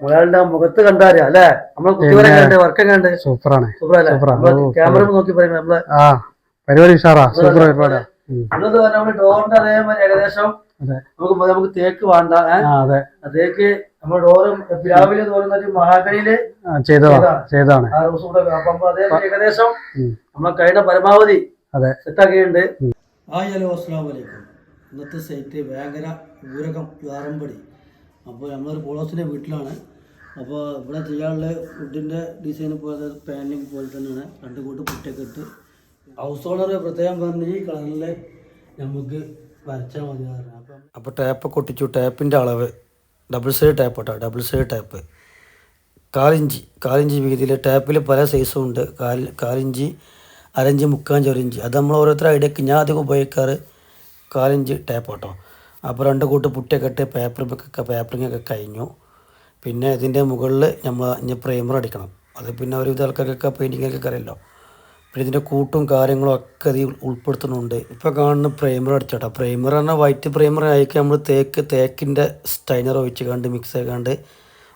മുതലാളിന്റെ മുഖത്ത് കണ്ടാരോ അല്ലെ? നമ്മളെ കുട്ടികളെ പിന്നെ- കണ്ട് വർക്കം കണ്ട്. സൂപ്പറാണ് ക്യാമറ നോക്കി പറയുമ്പോ നമ്മൾ ആ പരിപാടി ഉഷാറാ സൂപ്പർ പരിപാടിയാ. നമ്മൾ ഡോറിന്റെ അതേമാതിരി ഏകദേശം നമുക്ക് നമുക്ക് തേക്ക് വേണ്ട തേക്ക് നമ്മുടെ ഡോറ് രാവിലെ മഹാഗണിയിൽ ചെയ്തതാണ്. ദിവസം കൂടെ അപ്പൊ അപ്പൊ അതേ ഏകദേശം. നമ്മളെ കഴിയുടെ പരമാവധി അതെ. സെറ്റാക്കിയിട്ടുണ്ട് ആ ഹലോ അസ്സാം വലൈക്കും ഇന്നത്തെ സൈറ്റ് ഭയങ്കര ഊരകം യാറമ്പടി അപ്പോൾ നമ്മളൊരു പോളോസിന്റെ വീട്ടിലാണ്. അപ്പോൾ ഇവിടെ ചെയ്യാനുള്ള വുഡിന്റെ ഡിസൈൻ പോലെ പാനലിംഗ് പോലെ തന്നെയാണ്. രണ്ട് കൂട്ട് പുറ്റൊക്കെ ഇട്ട്. ഹൗസ് ഓണർ പ്രത്യേകം പറഞ്ഞ് ഈ കളറിൽ നമുക്ക് വരച്ചാൽ മതി അപ്പം അപ്പോൾ ടാപ്പ് കൊട്ടിച്ചു ടാപ്പിന്റെ അളവ്. ഡബിൾ സൈഡ് ടാപ്പ് കേട്ടോ. ഡബിൾ സൈഡ് ടാപ്പ് കാലിഞ്ചി. കാലിഞ്ചി വീതിയിൽ ടാപ്പിൽ പല സൈസും ഉണ്ട്. കാൽ കാലിഞ്ചി അരഞ്ച് മുക്കാഞ്ച് ഒരു ഇഞ്ച് അത് നമ്മൾ ഓരോരുത്തർ ഐഡിയക്ക് ഞാൻ അധികം ഉപയോഗിക്കാറ് കാലിഞ്ച് ടാപ്പ് കേട്ടോ. അപ്പോൾ രണ്ട് കൂട്ട് പുട്ടിയൊക്കെ ഇട്ട് പേപ്പർ പേപ്പറിങ് ഒക്കെ കഴിഞ്ഞു. പിന്നെ ഇതിന്റെ മുകളിൽ നമ്മൾ ഇനി പ്രൈമർ അടിക്കണം. അത് പിന്നെ ഒരുവിധ ആൾക്കാർക്കൊക്കെ പെയിന്റിങ്ങൊക്കെ അറിയല്ലോ. പിന്നെ ഇതിന്റെ കൂട്ടും കാര്യങ്ങളും ഒക്കെ ഇതിൽ ഉൾപ്പെടുത്തുന്നുണ്ട്. ഇപ്പോൾ കാണുന്ന പ്രൈമർ അടിച്ചോട്ടോ. പ്രൈമർ പറഞ്ഞാൽ വൈറ്റ് പ്രൈമർ ആയിരിക്കും നമ്മൾ തേക്ക് തേക്കിന്റെ സ്റ്റൈനർ ഒഴിച്ച് കണ്ട് മിക്സ് ആക്കാണ്ട്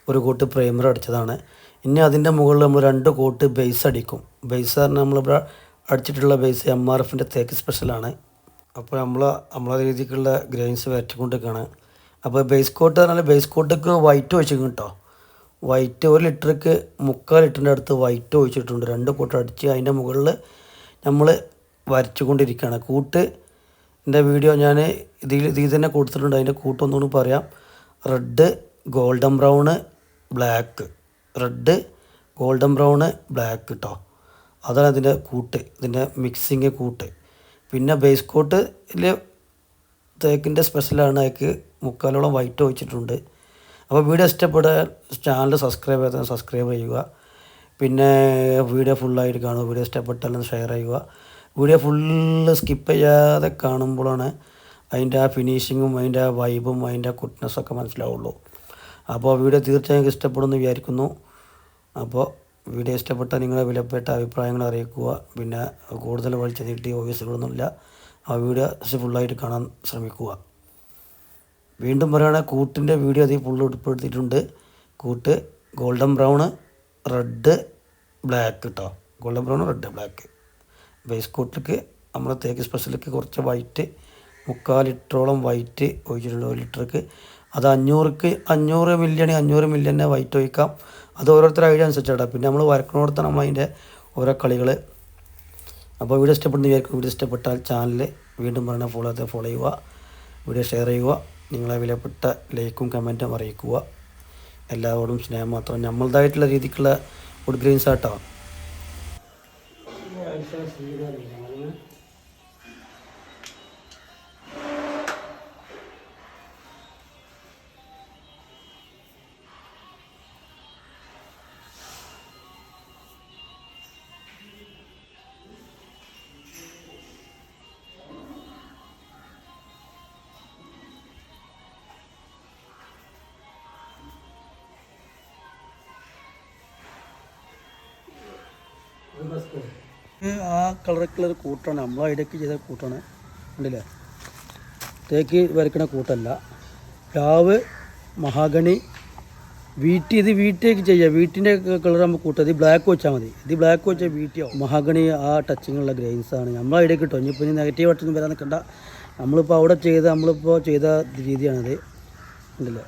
ഒരു കൂട്ട് പ്രൈമർ അടിച്ചതാണ്. ഇനി അതിന്റെ മുകളിൽ നമ്മൾ രണ്ട് കൂട്ട് ബേസ് അടിക്കും. ബേസ് പറഞ്ഞാൽ നമ്മളിവിടെ അടിച്ചിട്ടുള്ള ബേസ് എം ആർ എഫിന്റെ തേക്ക് സ്പെഷ്യലാണ് അപ്പോൾ നമ്മൾ നമ്മളെ രീതിക്കുള്ള ഗ്രെയിൻസ് വരച്ചിക്കൊണ്ടിരിക്കുകയാണ് അപ്പോൾ ബേസ് കോട്ട് പറഞ്ഞാൽ ബേസ് കോട്ടൊക്കെ വൈറ്റ് ഒഴിച്ചിരിക്കും കേട്ടോ. വൈറ്റ് ഒരു ലിറ്റർക്ക് മുക്കാൽ ലിറ്ററിന്റെ അടുത്ത് വൈറ്റ് ഒഴിച്ചിട്ടുണ്ട്. രണ്ട് കൂട്ടം അടിച്ച് അതിന്റെ മുകളിൽ നമ്മൾ വരച്ചുകൊണ്ടിരിക്കുകയാണ്. കൂട്ട് എന്റെ വീഡിയോ ഞാൻ ഇതിൽ ഇതിൽ തന്നെ കൊടുത്തിട്ടുണ്ട്. അതിന്റെ കൂട്ടൊന്നുകൂടി പറയാം. Red golden brown black red golden brown black കേട്ടോ അതാണ് ഇതിന്റെ കൂട്ട്. ഇതിന്റെ മിക്സിങ് കൂട്ട്. പിന്നെ ബേസ് കോട്ടിൽ തേക്കിന്റെ സ്പെഷ്യലാണ് അതിക്ക് മുക്കാലോളം വൈറ്റ് ഒഴിച്ചിട്ടുണ്ട്. അപ്പോൾ വീഡിയോ ഇഷ്ടപ്പെടാൻ ചാനൽ സബ്സ്ക്രൈബ് ചെയ്താൽ സബ്സ്ക്രൈബ് ചെയ്യുക. പിന്നെ വീഡിയോ ഫുള്ളായിട്ട് കാണുക. വീഡിയോ ഇഷ്ടപ്പെട്ടാലും ഷെയർ ചെയ്യുക. വീഡിയോ ഫുള്ള് സ്കിപ്പ് ചെയ്യാതെ കാണുമ്പോഴാണ് അതിന്റെ ആ ഫിനിഷിങ്ങും അതിന്റെ ആ വൈബും അതിന്റെ ആ കുട്ട്നെസ്സൊക്കെ മനസ്സിലാവുള്ളൂ. അപ്പോൾ വീഡിയോ തീർച്ചയായും ഇഷ്ടപ്പെടുമെന്ന് വിചാരിക്കുന്നു. അപ്പോൾ വീഡിയോ ഇഷ്ടപ്പെട്ട നിങ്ങളുടെ വിലപ്പെട്ട അഭിപ്രായങ്ങൾ അറിയിക്കുക. പിന്നെ കൂടുതൽ വലിച്ചു നീട്ടി ഓഫീസുകളൊന്നുമില്ല. ആ വീഡിയോ ഫുള്ളായിട്ട് കാണാൻ ശ്രമിക്കുക. വീണ്ടും പറയുകയാണെങ്കിൽ കൂട്ടിന്റെ വീഡിയോ അതിൽ ഫുള്ള് ഉൾപ്പെടുത്തിയിട്ടുണ്ട്. കൂട്ട് ഗോൾഡൻ ബ്രൗണ് റെഡ് ബ്ലാക്ക് കേട്ടോ golden brown red black. Base കോട്ടിലേക്ക് നമ്മുടെ തേക്ക് സ്പെഷ്യലേക്ക് കുറച്ച് വൈറ്റ് മുക്കാൽ ലിറ്ററോളം വൈറ്റ് ഒഴിച്ചിട്ടുണ്ട്. ഒരു ലിറ്റർക്ക് അത് അഞ്ഞൂറുക്ക് അഞ്ഞൂറ് മില്യണി അഞ്ഞൂറ് മില്യനെ വൈറ്റ് ഒഴിക്കാം. അത് ഓരോരുത്തർ ഐഡിയ അനുസരിച്ചാണ് പിന്നെ നമ്മൾ വരക്കണോടത്താണ് നമ്മൾ അതിന്റെ ഓരോ കളികൾ അപ്പോൾ വീഡിയോ ഇഷ്ടപ്പെടുന്ന വിചാരിക്കും വീഡിയോ ഇഷ്ടപ്പെട്ടാൽ ചാനൽ വീണ്ടും പറഞ്ഞ ഫോളോ അത് ഫോളോ ചെയ്യുക. വീഡിയോ ഷെയർ ചെയ്യുക. നിങ്ങളെ വിലപ്പെട്ട ലൈക്കും കമന്റും അറിയിക്കുക. എല്ലാവരോടും സ്നേഹം മാത്രം. നമ്മളതായിട്ടുള്ള രീതിക്കുള്ള ഗുഡ് ഗ്രീൻസ് ആട്ടോ ആ കളർ കൂട്ടാണ്. നമ്മൾ ഇടയ്ക്ക് ചെയ്ത കൂട്ടാണ്. കണ്ടില്ലേ? തേക്ക് വരയ്ക്കണ കൂട്ടല്ല. പ്ലാവ് മഹാഗണി വീട്ടി ഇത് വീട്ടിലേക്ക് ചെയ്യാം. വീട്ടിന്റെ കളർ നമുക്ക് കൂട്ടാം. ഇത് ബ്ലാക്ക് വെച്ചാൽ മതി. ഇത് ബ്ലാക്ക് വെച്ചാൽ വീട്ടിയാവും. മഹാഗണി ആ ടച്ചിങ്ങുള്ള ഗ്രെയിൻസ് ആണ്. നമ്മൾ ഇടയ്ക്ക് കിട്ടും ഇനിയിപ്പോൾ ഇനി നെഗറ്റീവ് ആയിട്ടൊന്നും വരാൻ നിൽക്കണ്ട നമ്മളിപ്പോൾ അവിടെ ചെയ്ത നമ്മളിപ്പോൾ ചെയ്ത രീതിയാണിത്. ഉണ്ടല്ലോ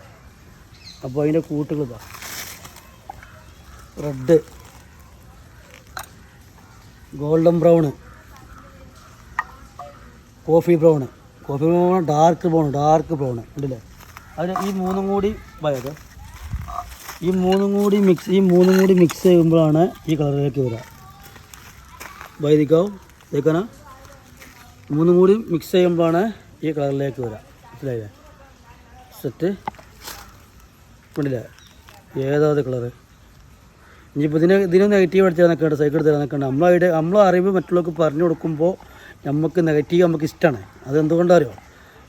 അപ്പോൾ അതിന്റെ കൂട്ടുകൾ red golden brown. Coffee brown. Coffee brown dark brown dark brown ഉണ്ടല്ലേ അതിന് ഈ മൂന്നും കൂടി വയത് ഈ മൂന്നും കൂടി മിക്സ് ഈ മൂന്നും കൂടി മിക്സ് ചെയ്യുമ്പോഴാണ് ഈ കളറിലേക്ക് വരിക വൈദിക്കാവും ഇതേക്കാണ് മൂന്നും കൂടി മിക്സ് ചെയ്യുമ്പോഴാണ് ഈ കളറിലേക്ക് വരിക മനസ്സിലായില്ലേ? സെറ്റ് ഉണ്ടല്ലേ ഏതാത് കളറ്? ഇനിയിപ്പോൾ ഇതിന് ഇതിനും നെഗറ്റീവ് അടിച്ചാൽ നിൽക്കേണ്ട സൈക്കിൾ തരാൻ നിൽക്കേണ്ട നമ്മളായിട്ട് നമ്മളെ അറിവ് മറ്റുള്ളവർക്ക് പറഞ്ഞു കൊടുക്കുമ്പോൾ നമുക്ക് നെഗറ്റീവ് നമുക്ക് ഇഷ്ടമാണ് അത് എന്തുകൊണ്ടറിയോ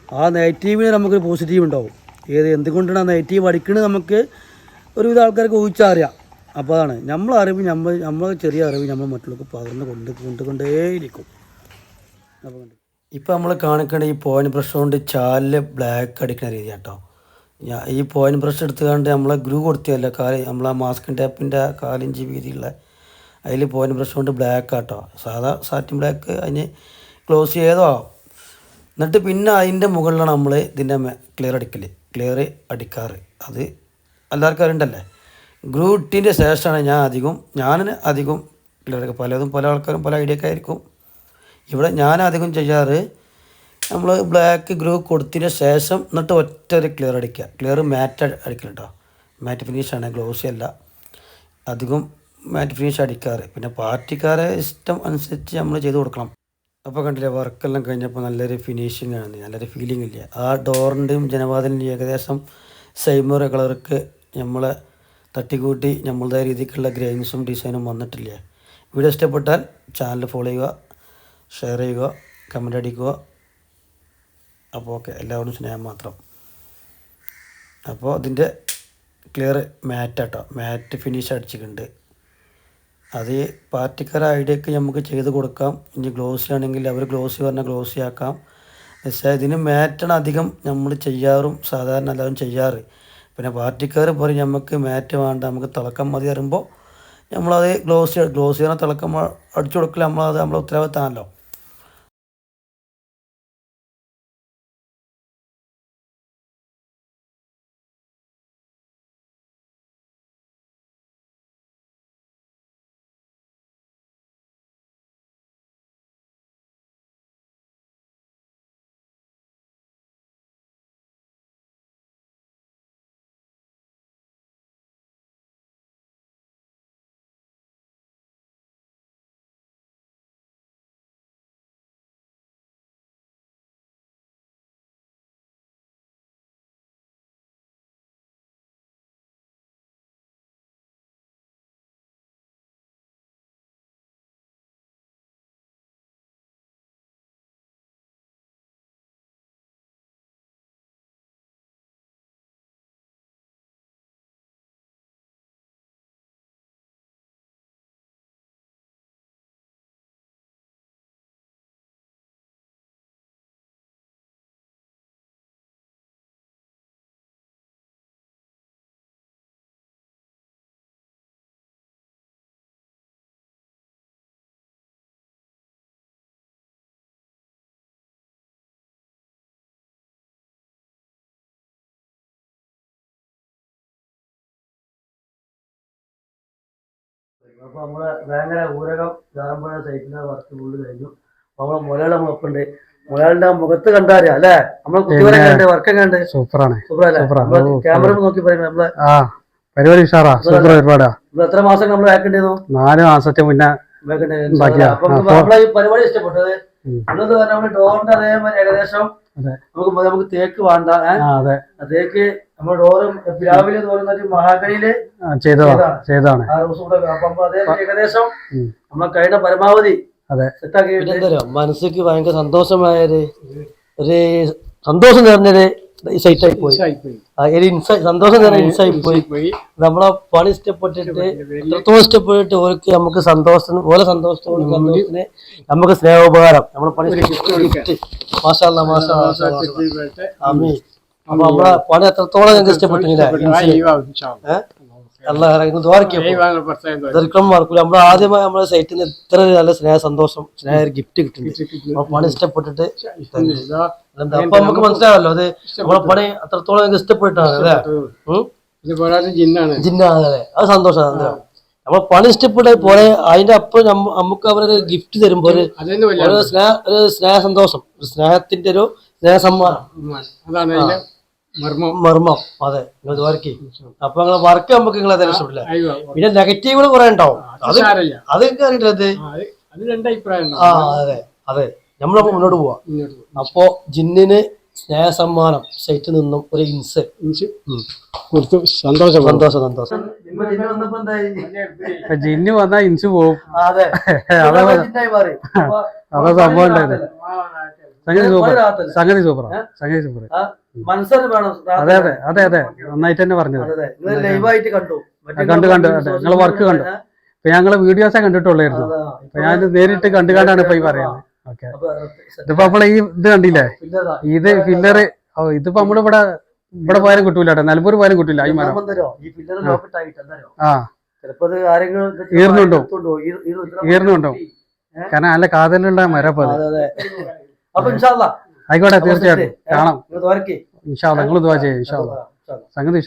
ആ നെഗറ്റീവിന് നമുക്ക് പോസിറ്റീവ് ഉണ്ടാവും. ഏത് എന്തുകൊണ്ടാണ് ആ നെഗറ്റീവ് അടിക്കുന്നത് നമുക്ക് ഒരുവിധ ആൾക്കാർക്ക് ഊഹിച്ചാൽ അറിയാം അപ്പോൾ അതാണ്. നമ്മളെ അറിവ് നമ്മൾ നമ്മൾ ചെറിയ അറിവ് നമ്മൾ മറ്റുള്ളവർക്ക് പകർന്ന് കൊണ്ട് കൊണ്ടുകൊണ്ടേയിരിക്കും. അപ്പോൾ ഇപ്പോൾ നമ്മൾ കാണിക്കേണ്ട ഈ പോയിന്റ് ബ്രഷ് കൊണ്ട് ചാലിൽ ബ്ലാക്ക് അടിക്കുന്ന രീതി കേട്ടോ ഈ പോയിന്റ് ബ്രഷ് എടുത്തുകൊണ്ട് നമ്മളെ ഗ്രൂ കൊടുത്തിയല്ലോ കാൽ? നമ്മളെ മാസ്കിൻ ടാപ്പിന്റെ കാലിഞ്ച് വീതിയുള്ള അതിൽ പോയിന്റ് ബ്രഷ് കൊണ്ട് ബ്ലാക്ക് ആട്ടോ. സാധാ സാറ്റിൻ ബ്ലാക്ക് അതിന് ക്ലോസ് ചെയ്തോ എന്നിട്ട് പിന്നെ അതിന്റെ മുകളിലാണ് നമ്മൾ ഇതിന്റെ ക്ലിയർ അടിക്കൽ ക്ലിയർ അടിക്കാറ്. അത് എല്ലാവർക്കും അറിയണ്ടല്ലേ? ഗ്രൂ ഇട്ടിന്റെ ശേഷമാണ് ഞാൻ അധികം ഞാനിന് അധികം ക്ലിയർ പലതും പല ആൾക്കാരും പല ഐഡിയ ഒക്കെ ആയിരിക്കും. ഇവിടെ ഞാൻ അധികം ചെയ്യാറ് നമ്മൾ ബ്ലാക്ക് ഗ്രൂ കൊടുത്തതിന് ശേഷം എന്നിട്ട് ഒറ്റ ഒരു ക്ലിയർ അടിക്കുക ക്ലിയർ മാറ്റ് അടിക്കണം കേട്ടോ മാറ്റ് ഫിനിഷാണ് ഗ്ലോസി അല്ല. അധികം മാറ്റ് ഫിനിഷ് അടിക്കാറ്. പിന്നെ പാർട്ടിക്കാരെ ഇഷ്ടം അനുസരിച്ച് നമ്മൾ ചെയ്ത് കൊടുക്കണം. അപ്പോൾ കണ്ടില്ലേ വർക്കെല്ലാം കഴിഞ്ഞപ്പോൾ നല്ലൊരു ഫിനിഷിംഗ് ആണ്. നല്ലൊരു ഫീലിംഗ് ഇല്ല. ആ ഡോറിന്റെയും ജനവാതിലിന്റെയും ഏകദേശം സൈമർ കളർക്ക് നമ്മളെ തട്ടിക്കൂട്ടി നമ്മളുടെ രീതിക്കുള്ള ഗ്രെയിൻസും ഡിസൈനും വന്നിട്ടില്ല. വീഡിയോ ഇഷ്ടപ്പെട്ടാൽ ചാനൽ ഫോളോ ചെയ്യുക ഷെയർ ചെയ്യുക കമന്റ് അടിക്കുക. അപ്പോൾ ഓക്കെ എല്ലാവരും സ്നേഹം മാത്രം. അപ്പോൾ അതിന്റെ ക്ലിയർ മാറ്റ് കേട്ടോ മാറ്റ് ഫിനിഷ് അടിച്ചിട്ടുണ്ട്. അത് പാർട്ടിക്കർ ഐഡിയൊക്കെ നമുക്ക് ചെയ്ത് കൊടുക്കാം. ഇനി ഗ്ലോസി ആണെങ്കിൽ അവർ ഗ്ലോസി പറഞ്ഞാൽ ഗ്ലോസി ആക്കാം. പക്ഷേ ഇതിന് മാറ്റാണ് അധികം നമ്മൾ ചെയ്യാറും സാധാരണ എല്ലാവരും ചെയ്യാറ്. പിന്നെ പാർട്ടിക്കാർ പറയും നമുക്ക് മാറ്റ് വേണ്ട നമുക്ക് തിളക്കം മതി വരുമ്പോൾ നമ്മളത് ഗ്ലോസി ഗ്ലോസി പറഞ്ഞാൽ തിളക്കം അടിച്ചു കൊടുക്കില്ല നമ്മളത് നമ്മളെ ഉത്തരവാദിത്തമാണല്ലോ. അപ്പോൾ നമ്മളെ ഭയങ്കര ഊരകം ചാറമ്പുഴ സൈറ്റിലെ വർക്ക് ഫുള്ള് കഴിഞ്ഞു. അപ്പോൾ നമ്മളെ മുലയുടെ മുഖപ്പുണ്ട് മുലയുടെ മുഖത്ത് കണ്ടാറിയാ? അല്ലേ? നമ്മളെ കുട്ടികളെ കണ്ട് വർക്ക് കണ്ട് സൂപ്പറാണ്. ക്യാമറ നോക്കി പറയുന്നത് നമ്മളെ പരിപാടി ഉഷാറാ. സൂപ്പർ പരിപാടാ എത്ര മാസം നമ്മൾ ആക്കേണ്ടിരുന്നു നാല് മാസത്തെ മുന്നേ പരിപാടി ഇഷ്ടപ്പെട്ടത് ഡോറിന്റെ അതേമാതിരി ഏകദേശം നമുക്ക് നമുക്ക് തേക്ക് വേണ്ട തേക്ക് ഡോറും രാവിലെ തോന്നുന്ന മഹാഗണിയിൽ ചെയ്തതാണ്. ചെയ്തതാണ്. ആ ദിവസം കൂടെ അപ്പം അതേ ഏകദേശം നമ്മളെ കഴിയുന്ന പരമാവധി അതെ. മനസ്സിക്ക് ഭയങ്കര സന്തോഷമായൊരു ഒരു സന്തോഷം നിറഞ്ഞൊരു സൈറ്റായി പോയി. ആ, ഒരു ഇൻസൈ സന്തോഷം നിറഞ്ഞ ഇൻസൈറ്റ് പോയി. നമ്മളെ പണി ഇഷ്ടപ്പെട്ടിട്ട് എത്രത്തോളം ഇഷ്ടപ്പെട്ടിട്ട് ഓർക്ക് നമുക്ക് സന്തോഷം ഓരോ സന്തോഷത്തോട് സന്തോഷത്തിന് നമുക്ക് സ്നേഹോപകാരം. നമ്മളെ പണി ഗിഫ്റ്റ് മാഷാ അപ്പൊ നമ്മളെ പണി എത്രത്തോളം ഞങ്ങൾക്ക് ഇഷ്ടപ്പെട്ടില്ല? അല്ല ദീർഘം മറക്കൂല നമ്മൾ ആദ്യമായി നമ്മളെ സൈറ്റിൽ നിന്ന് ഇത്ര നല്ല സ്നേഹ സന്തോഷം സ്നേഹ ഗിഫ്റ്റ് കിട്ടുന്നുണ്ട് പണി ഇഷ്ടപ്പെട്ടിട്ട് അപ്പൊ നമുക്ക് മനസ്സിലാവല്ലോ അത് നമ്മളെ പണി അത്രത്തോളം ഞങ്ങൾക്ക് ഇഷ്ടപ്പെട്ടാണ് അല്ലേ? ജിന്നാണ്. ജിന്നാണ് അതെ സന്തോഷമാണ് നമ്മൾ പണി ഇഷ്ടപ്പെട്ട പോലെ അതിന്റെ അപ്പം നമുക്ക് അവരൊരു ഗിഫ്റ്റ് തരുമ്പോൾ ഒരു സ്നേഹ ഒരു സ്നേഹ സന്തോഷം സ്നേഹത്തിന്റെ ഒരു സ്നേഹ സമ്മാനം. അതാണ് മർമ്മം. മർമ്മം. അതെ. നിങ്ങൾ വർക്ക് അപ്പൊ നിങ്ങളെ വർക്ക് നമുക്ക് നിങ്ങളെ തന്നെ ഇഷ്ടപ്പെടില്ല. പിന്നെ നെഗറ്റീവുകൾ കുറെ ഉണ്ടാവും. അത് സാരമില്ല. അതൊക്കെ അറിയിട്ടത് ആ, അത് അത് ആ അതെ. അതെ. നമ്മളപ്പോ മുന്നോട്ട് പോവാ. അപ്പോ ജിന്നിന് സ്നേഹ സമ്മാനം സൈറ്റിൽ നിന്നും ഒരു ഇൻസ്. കൊടുത്തു സന്തോഷം. സന്തോഷം സന്തോഷം. ജിന്നു വന്നാ ഇൻസ് പോവും. അതെ. അതെ ജിന്നായി മാറി. അപ്പൊ അതാ സംഭവം ഉണ്ടായത്. സംഗതി സൂപ്പർ. സംഗതി സൂപ്പർ. സംഗതി മനസ്സിന് വേണം. അതെ അതെ അതെ അതെ. നന്നായിട്ട് തന്നെ പറഞ്ഞത്. ലൈവായിട്ട് കണ്ടു. കണ്ടു കണ്ടു അതെ. നിങ്ങൾ വർക്ക് കണ്ടു. ഇപ്പൊ ഞങ്ങൾ വീഡിയോസേ കണ്ടിട്ടുള്ളായിരുന്നു. അപ്പൊ ഞാൻ നേരിട്ട് കണ്ടു കണ്ടാണ് ഇപ്പൊ ഈ പറയുന്നത്. ഓക്കെ. ഇതിപ്പോ നമ്മളെ ഈ ഇത് കണ്ടില്ലേ? ഇത് ഫില്ലർ ഓ ഇതിപ്പോ നമ്മളിവിടെ ഇവിടെ പോയാലും കിട്ടൂല നിലമ്പൂർ പോയാലും കിട്ടില്ല ഈ മരം. ആ. ഈർന്നുണ്ടോ ഈർന്നുണ്ടോ കാരണം നല്ല കാതലുള്ള മരപ്പത് ആയിക്കോട്ടെ തീർച്ചയായിട്ടും. കാണാം. നിങ്ങൾ ഇതുവാ ചെയ്യും ഇൻഷാല്ല സംഗതി